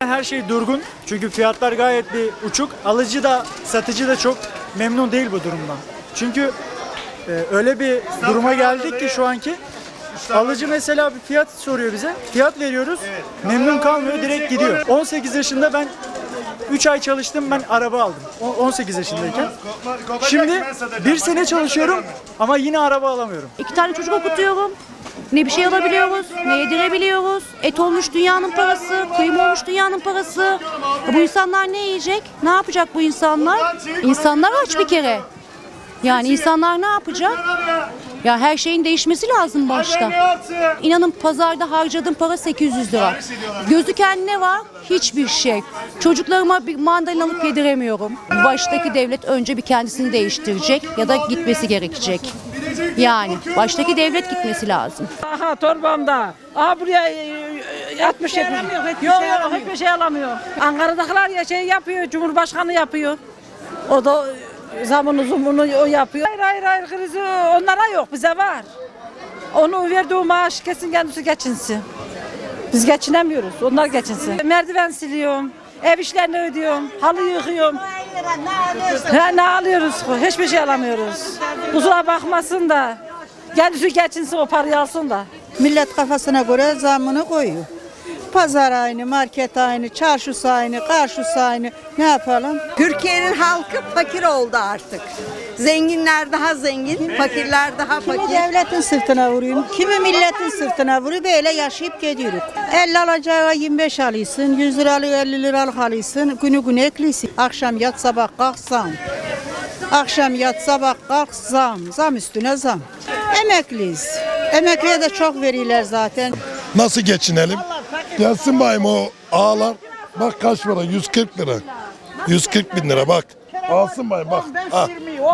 Her şey durgun çünkü fiyatlar gayet bir uçuk. Alıcı da satıcı da çok memnun değil bu durumdan. Çünkü e, öyle bir duruma geldik ki şu anki alıcı mesela bir fiyat soruyor bize. Fiyat veriyoruz. Memnun kalmıyor direkt gidiyor. 18 yaşında ben 3 ay çalıştım ben araba aldım. 18 yaşındayken. Şimdi bir sene çalışıyorum ama yine araba alamıyorum. İki tane çocuk okutuyorum. Ne bir şey alabiliyoruz, ne yedirebiliyoruz. Et olmuş dünyanın parası, kıyım olmuş dünyanın parası. Bu insanlar ne yiyecek? Ne yapacak bu insanlar? İnsanlar aç bir kere. Yani insanlar ne yapacak? Ya her şeyin değişmesi lazım başta. İnanın pazarda harcadığım para 800 lira. Gözüken ne var? Hiçbir şey. Çocuklarıma bir mandalina alıp yediremiyorum. Baştaki devlet önce bir kendisini değiştirecek ya da gitmesi gerekecek. Yani baştaki devlet gitmesi lazım. Aha torbamda. Aha buraya e, e, yatmış yetmiş. Yok yok hiçbir şey alamıyor. Ankara'dakiler ya şey yapıyor, Cumhurbaşkanı yapıyor. O da e, zamını zumunu o yapıyor. Hayır hayır hayır krizi onlara yok bize var. Onu verdiği maaş kesin kendisi geçinsin. Biz geçinemiyoruz. Onlar geçinsin. Merdiven siliyorum. Ev işlerini ödüyorum. Halı yıkıyorum. He, ne alıyoruz? Hiçbir şey alamıyoruz. Kusura bakmasın da. Kendisi geçinsin o parayı alsın da. Millet kafasına göre zamını koyuyor. Pazar aynı, market aynı, çarşısı aynı, karşısı aynı. Ne yapalım? Türkiye'nin halkı fakir oldu artık. Zenginler daha zengin, fakirler daha Kimi fakir. devletin sırtına vuruyor, kimi milletin sırtına vuruyor. Böyle yaşayıp gidiyoruz. 50 alacağı 25 alıyorsun, 100 liralık 50 liralık alıyorsun. Günü günü ekliyorsun. Akşam yat sabah kalk zam. Akşam yat sabah kalk zam. Zam üstüne zam. Emekliyiz. Emekliye de çok veriyorlar zaten. Nasıl geçinelim? Gelsin bayım o ağlar. Bak kaç para? 140 lira. 140 bin lira bak. Alsın bayım bak. Ha,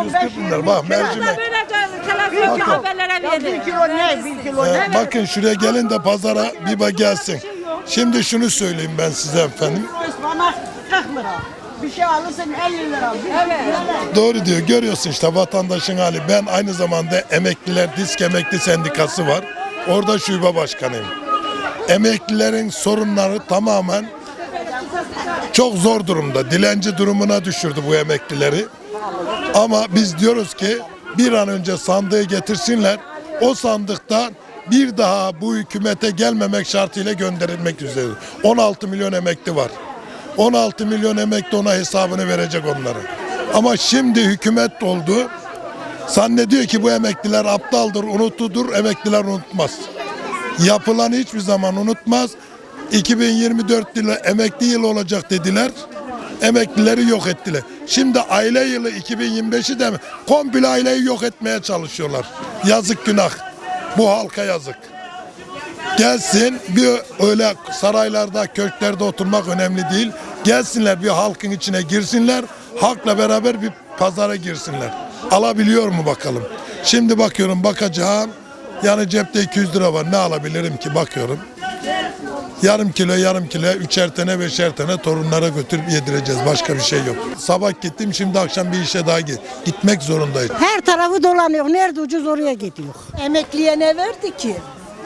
140 bin lira bak mercimek. Haberlere verin. Ee, bakın şuraya gelin de pazara bir bak gelsin. Şimdi şunu söyleyeyim ben size efendim. Bana 40 lira. Bir şey alırsın 50 lira. Doğru diyor. Görüyorsun işte vatandaşın hali. Ben aynı zamanda emekliler disk emekli sendikası var. Orada şube başkanıyım. Emeklilerin sorunları tamamen çok zor durumda. Dilenci durumuna düşürdü bu emeklileri. Ama biz diyoruz ki bir an önce sandığı getirsinler. O sandıktan bir daha bu hükümete gelmemek şartıyla gönderilmek üzere. 16 milyon emekli var. 16 milyon emekli ona hesabını verecek onları. Ama şimdi hükümet oldu. Zannediyor ki bu emekliler aptaldır, unutudur, emekliler unutmaz. Yapılan hiçbir zaman unutmaz. 2024 yılı emekli yılı olacak dediler. Emeklileri yok ettiler. Şimdi aile yılı 2025'i de? Komple aileyi yok etmeye çalışıyorlar. Yazık günah. Bu halka yazık. Gelsin bir öyle saraylarda, köşklerde oturmak önemli değil. Gelsinler bir halkın içine girsinler. Halkla beraber bir pazara girsinler. Alabiliyor mu bakalım. Şimdi bakıyorum bakacağım. Yani cepte 200 lira var. Ne alabilirim ki bakıyorum. Yarım kilo yarım kilo üçer tane beşer tane torunlara götürüp yedireceğiz. Başka bir şey yok. Sabah gittim şimdi akşam bir işe daha git. Gitmek zorundayım. Her tarafı dolanıyor. Nerede ucuz oraya gidiyor. Emekliye ne verdi ki?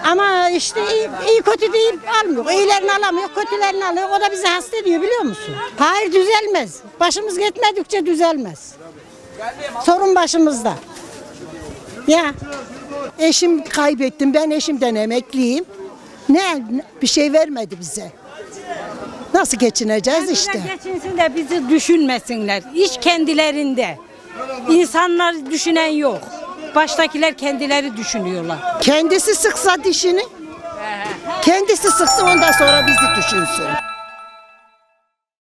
Ama işte iyi, iyi kötü deyip almıyor. İyilerini alamıyor, kötülerini alıyor. O da bizi hasta ediyor biliyor musun? Hayır düzelmez. Başımız gitmedikçe düzelmez. Sorun başımızda. Ya eşim kaybettim. Ben eşimden emekliyim. Ne bir şey vermedi bize. Nasıl geçineceğiz işte? Geçinsin de bizi düşünmesinler. İş kendilerinde. İnsanlar düşünen yok. Baştakiler kendileri düşünüyorlar. Kendisi sıksa dişini. Kendisi sıksın ondan sonra bizi düşünsün.